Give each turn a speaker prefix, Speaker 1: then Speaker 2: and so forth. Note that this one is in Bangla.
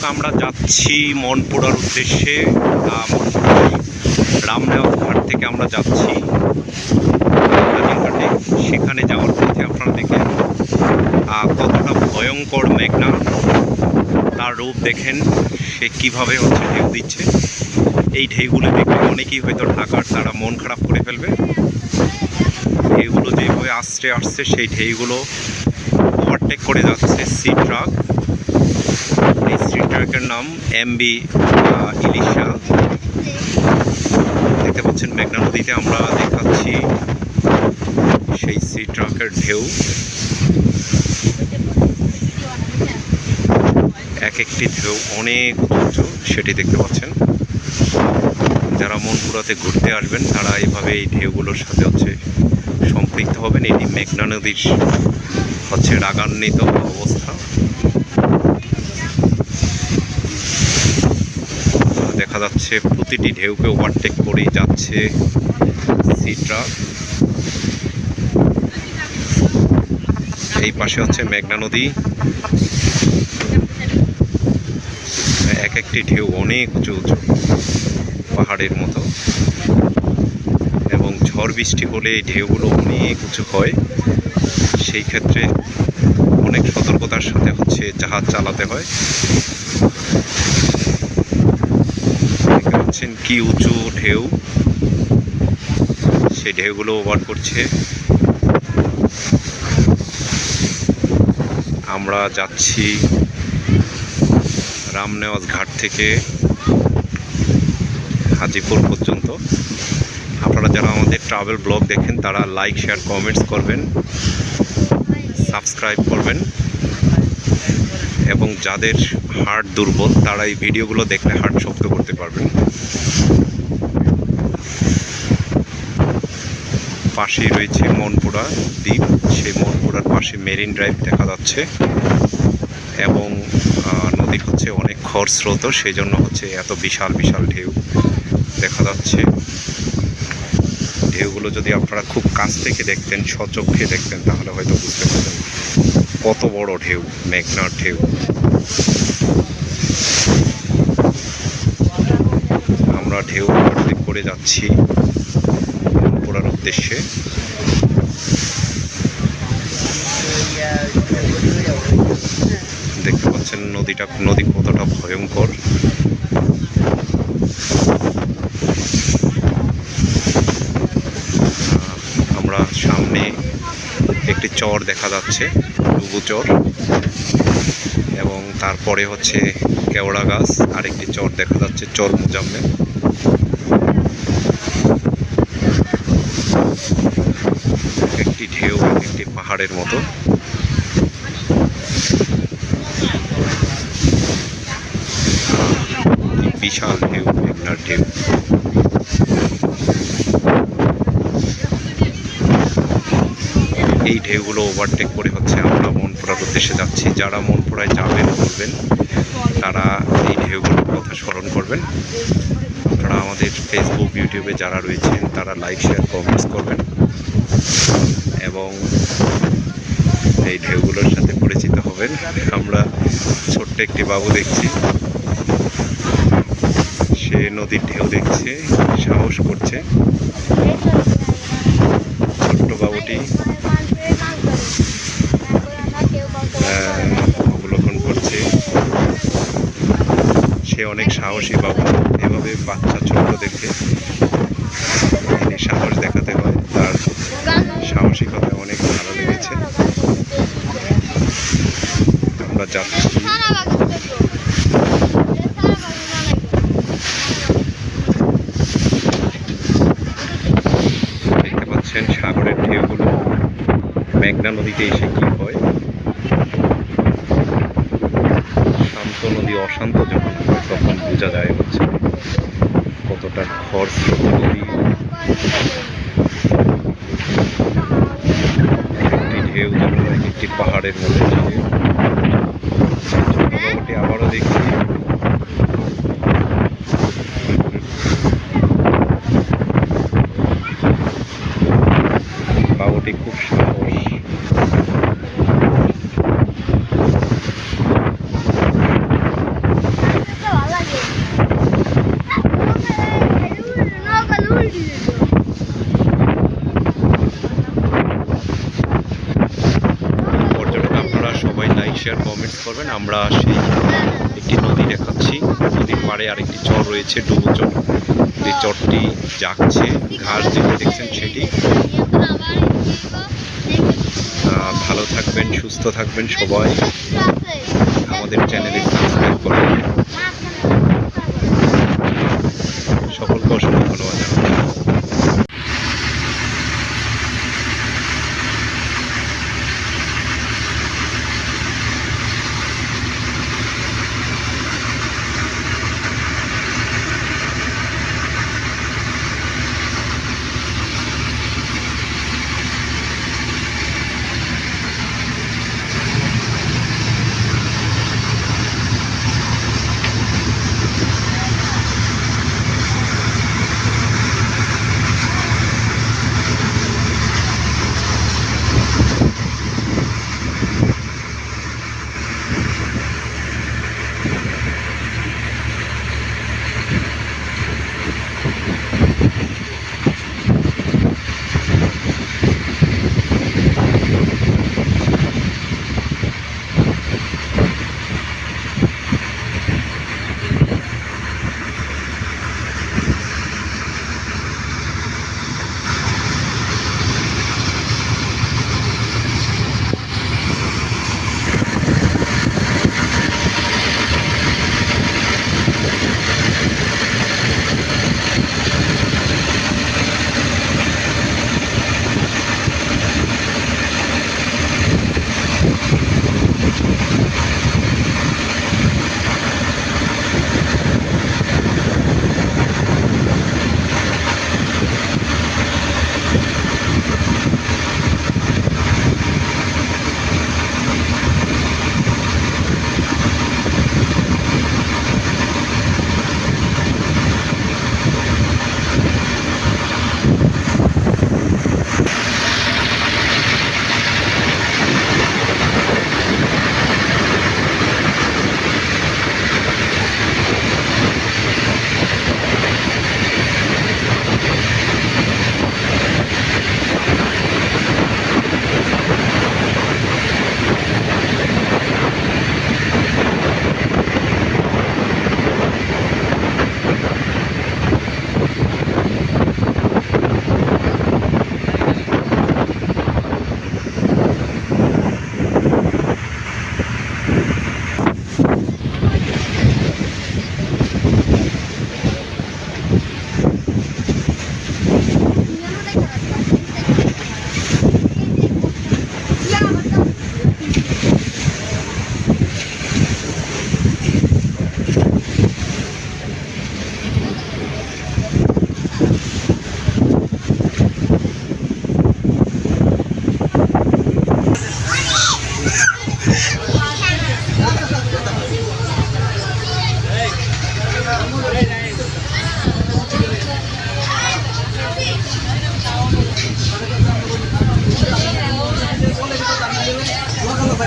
Speaker 1: দর্শক, আমরা যাচ্ছি মনপুরার উদ্দেশ্যে মনপুরার ঘাট থেকে আমরা যাচ্ছি। ঘাটে, সেখানে যাওয়ার পথে আপনারা দেখেন কতটা ভয়ঙ্কর মেঘনা। তার রূপ দেখেন, সে কীভাবে হচ্ছে ঢেউ দিচ্ছে। এই ঢেউগুলো দেখলে অনেকেই হয়তো ঢাকার তারা মন খারাপ করে ফেলবে। ঢেউগুলো যেভাবে আসছে আসছে সেই ঢেউগুলো ওভারটেক করে যাচ্ছে সি ট্রাক এই সি ট্রাকের নাম এমবি ইলিশা। দেখতে পাচ্ছেন মেঘনা নদীতে আমরা দেখাচ্ছি সেই সি ট্রাকের ঢেউ। এক একটি ঢেউ অনেক উঁচু সেটি দেখতে পাচ্ছেন। যারা মনপুরাতে ঘুরতে আসবেন, তারা এইভাবে এই ঢেউগুলোর সাথে হচ্ছে সম্পৃক্ত হবেন। এটি মেঘনা নদীর হচ্ছে রাগান্বিত অবস্থা। দেখা যাচ্ছে, প্রতিটি ঢেউকে ওভারটেক করেই যাচ্ছে সি ট্রাক এই পাশে হচ্ছে মেঘনা নদী। এক একটি ঢেউ অনেক উঁচু উঁচু পাহাড়ের মতো। এবং ঝড় বৃষ্টি হলে এই ঢেউগুলো অনেক উঁচু হয়। সেই ক্ষেত্রে অনেক সতর্কতার সাথে হচ্ছে জাহাজ চালাতে হয়। পাচ্ছেন কি উঁচু ঢেউ। সেই ঢেউগুলো ওভার করছে। আমরা যাচ্ছি রামনেওয়াজ ঘাট থেকে হাজিপুর পর্যন্ত। আপনারা যারা আমাদের ট্রাভেল ব্লগ দেখেন, তারা লাইক শেয়ার কমেন্টস করবেন। সাবস্ক্রাইব করবেন। যাদের হার্ট দুর্বল, তারা এই ভিডিওগুলো দেখলে হার্ট শক্ত করতে পারবেন। পাশেই রয়েছে মনপুরা দ্বীপ। সেই মনপুরার পাশে মেরিন ড্রাইভ দেখা যাচ্ছে এবং নদী হচ্ছে অনেক খরস্রোত সেই জন্য হচ্ছে এত বিশাল বিশাল ঢেউ দেখা যাচ্ছে। ঢেউগুলো যদি আপনারা খুব কাছ থেকে দেখতেন সচক্ষে দেখতেন, তাহলে হয়তো বুঝতে পারতেন কত বড় ঢেউ, মেঘনার ঢেউ। আমরা ঢেউ করে যাচ্ছি পড়ার উদ্দেশ্যে। দেখতে পাচ্ছেন নদীটা, নদী কতটা ভয়ঙ্কর। আমরা সামনে একটি চর দেখা যাচ্ছে, ডুবু চর। এবং তারপরে হচ্ছে কেওড়া গাছ আর একটি চর দেখা যাচ্ছে, চর মুজাম্মেল। একটি ঢেউ, একটি পাহাড়ের মতো। বিশাল ঢেউ মেঘনার ঢেউ। এই ঢেউগুলো ওভারটেক করে হচ্ছে আমরা মনপুরার উদ্দেশ্যে যাচ্ছি। যারা মনপুরায় যাবেন বলবেন তারা এই ঢেউগুলোর কথা স্মরণ করবেন। আপনারা আমাদের ফেসবুক ইউটিউবে যারা রয়েছেন, তারা লাইক শেয়ার কমেন্টস করবেন। এবং এই ঢেউগুলোর সাথে পরিচিত হবেন। আমরা ছোট্ট একটি বাবু দেখছি। সে নদীর ঢেউ দেখছে, সাহস করছে। ছোট্ট বাবুটি সে অনেক সাহসী বাবু। এভাবে বাচ্চা ছোট্ট দেখে সাহস দেখাতে হয়, তার সাহসিকতা অনেক ভালো লেগেছে। আমরা যাচ্ছি। দেখতে পাচ্ছেন সাগরের ঢেউগুলো। মেঘনা নদীতে এসে কি হয় শান্ত নদী অশান্ত যখন হয় তখন বোঝা যায় হচ্ছে কতটা খরচ একটি ঢেউ একটি পাহাড়ের মধ্যে ছোট আবারও দেখছি বাবুটি খুব সাহস করবেন। আমরা সেই একটি নদী দেখাচ্ছি। নদীর পাড়ে আরেকটি চর রয়েছে, ডুবো চর। যে চরটি যাচ্ছে, ঘাস যেটি দেখছেন সেটি। ভালো থাকবেন, সুস্থ থাকবেন সবাই। আমাদের চ্যানেলে সাবস্ক্রাইব করবেন সকলকে অসংখ্য ধন্যবাদ